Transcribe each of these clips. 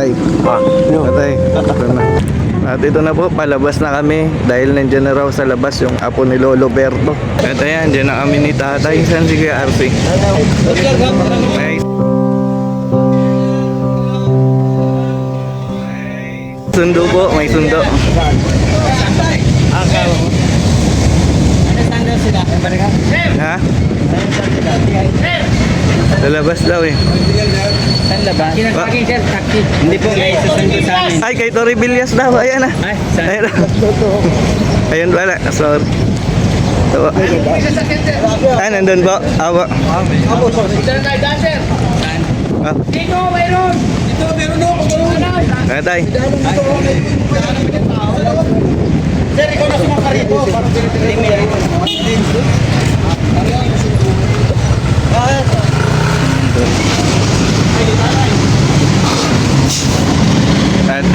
tay. Ah, ito na. At ito na po, palabas na kami dahil nandiyan na raw sa labas yung apo ni Lolo Berto. At ayan, dyan na kami ni tatay. Saan si Kuya RC? Nice. Sundo po, may sundo. Ha? Lalabas daw eh. Saan labas? Kinasagin sir, taxi. Hindi po guys, susundo sa amin. Ay, kay Tori Villas daw. Ayan na. Ay, saan? Ayun na. Ayun pala. Sorry. Ito po. Ah, nandun po. Apo. Ah. Dito, mayroon! Dito, mayroon ako. Ano tay? Sir, ikaw na sumaka rito. Hindi meron.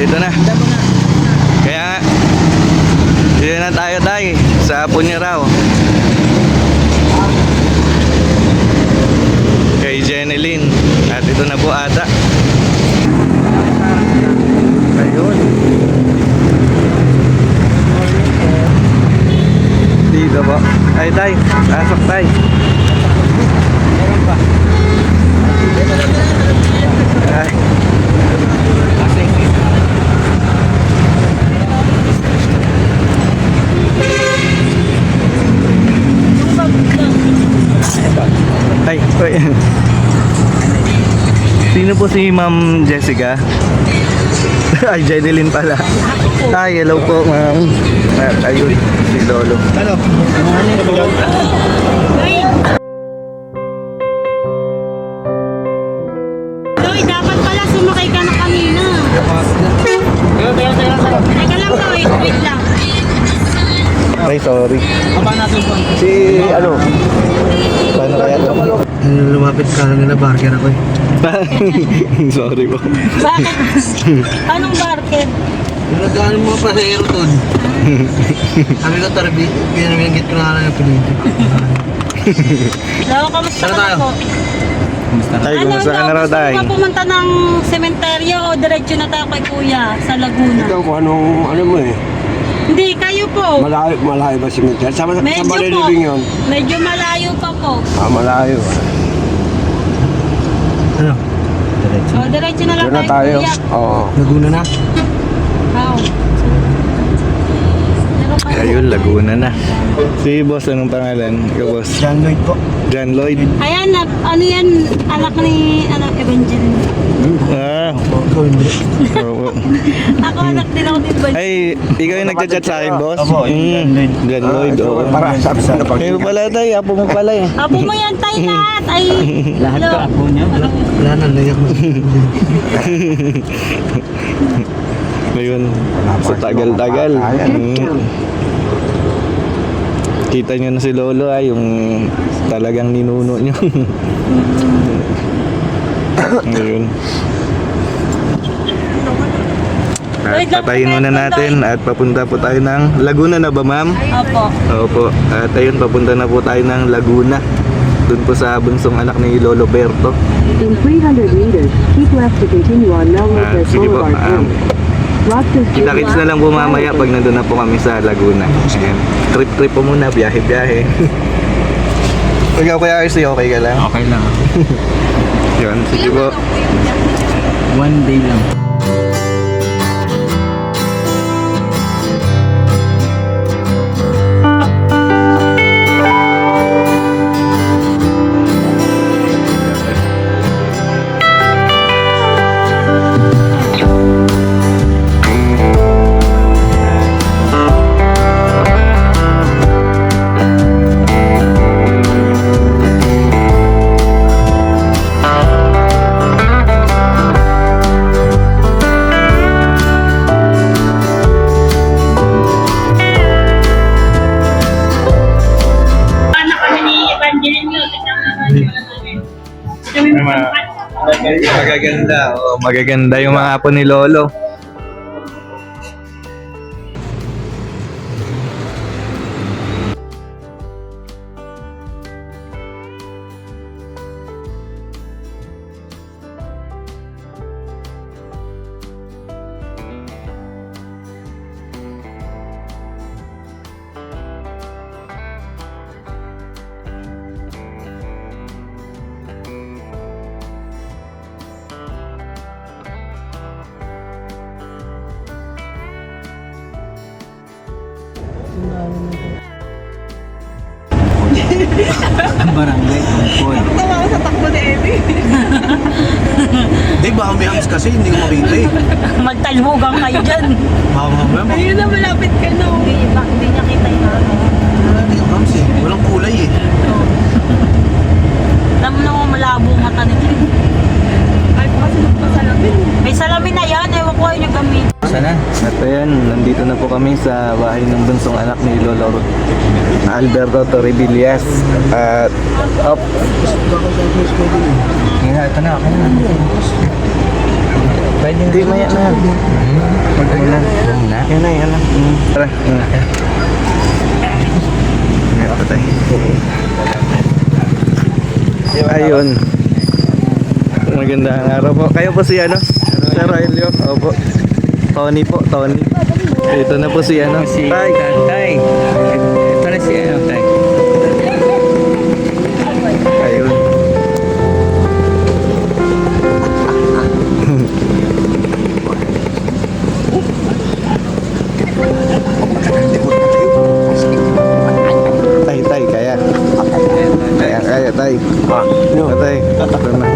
At ito na. Kaya, dito na tayo tay. Sa raw. Kay Jeneline. At ito na po ata. Ayun. Dito po. Ay tay, pasok tay. Ay. Ay, oy. Sino po si Ma'am Jessica? Ay, Jeneline pala. Ay, hello po, ma'am. At ayun, si Lolo. Loy, dapat pala sumakay ka na kanina. Teka lang, Loy. Wait lang. Ay, sorry. Si ano? Paano kaya to? Lumapit ka na na barker ako eh. sorry po. Bakit? Anong barket? Yung nagkaan mga pasahero doon. Kami ko tarbi, pinamigit ko na lang yung pinito. Lalo, kamusta Saan ka tayo? po? Ay, kumusta ka na raw gusto mo ba pumunta ng sementeryo o diretso na tayo kay Kuya sa Laguna? Ikaw kung anong, ano mo eh, Hindi, kayo po. malayo, malayo ba si Mintel? Sa, sa Medyo po. Malilibing yun? Medyo malayo pa po. Ah, malayo. Ano? O, diretso na lang Doon na tayo. Oo. Laguna na? Pa- Ayun, Laguna na. Si boss, anong pangalan? Ikaw, boss? John Lloyd po. John Lloyd. Ayan, ano yan, anak ni, anak Evangeline. Ah, hindi. oo. Ako anak din ako ni Evangeline. Ay, ikaw yung nagchat-chat sa akin, boss? Opo, yung John Lloyd. John Lloyd, oo. Para sabi sa ano pag Kayo pala tayo, apo mo pala eh. Apo mo yan tayo lahat. Ay, Lahat ka apo niya. Wala. Na, layak mo. Ngayon, sa tagal-tagal. Mm. Kita nyo na si Lolo ay yung talagang ninuno nyo. Ngayon. At patayin muna natin at papunta po tayo ng Laguna na ba ma'am? Opo. Opo. At ayun, papunta na po tayo ng Laguna. Doon po sa bunsong anak ni Lolo Berto. In 300 meters, keep left to continue on Mel Ah, sige po. Um, Kita-kits na lang po mamaya pag nandun na po kami sa Laguna. Ayan. Trip-trip po muna, biyahe-biyahe. Ikaw kaya RC, okay ka lang? Okay lang. Yun, sige po. One day lang. Magaganda, oh, magaganda yung mga apo ni Lolo. Barangay Tungkol. Tawa ko sa takbo ni Amy. Hindi, baka may hams kasi hindi ko makita eh. Magtalmugang kayo dyan. Baka mak- Ayun na, malapit ka na. Hindi, hindi niya kita yung ano. Wala na yung hams eh. Walang kulay eh. Alam mo naman malabo ang mata nito. Ay, po kasi nagpasalamin. May salamin na yan, ewan ko kayo nyo gamit. Sana? At ayan, nandito na po kami sa bahay ng bunsong anak ni Lolo Alberto Torribillas. At, op, Nga, ito na ako na. Pwede hindi maya na. Pwede na. Na. Yan na, yan na. Tara. Pa tayo. Ayun. Magandang araw po. Kayo po si ano? Sir Ailio. Opo. Tony po, Tony. Ito na po si ano? Si Tay. Tay. Ito na si ano, Tay. Ayun. tay, tay, kaya. Kaya, kaya, tay. Ah, tay. Ito na.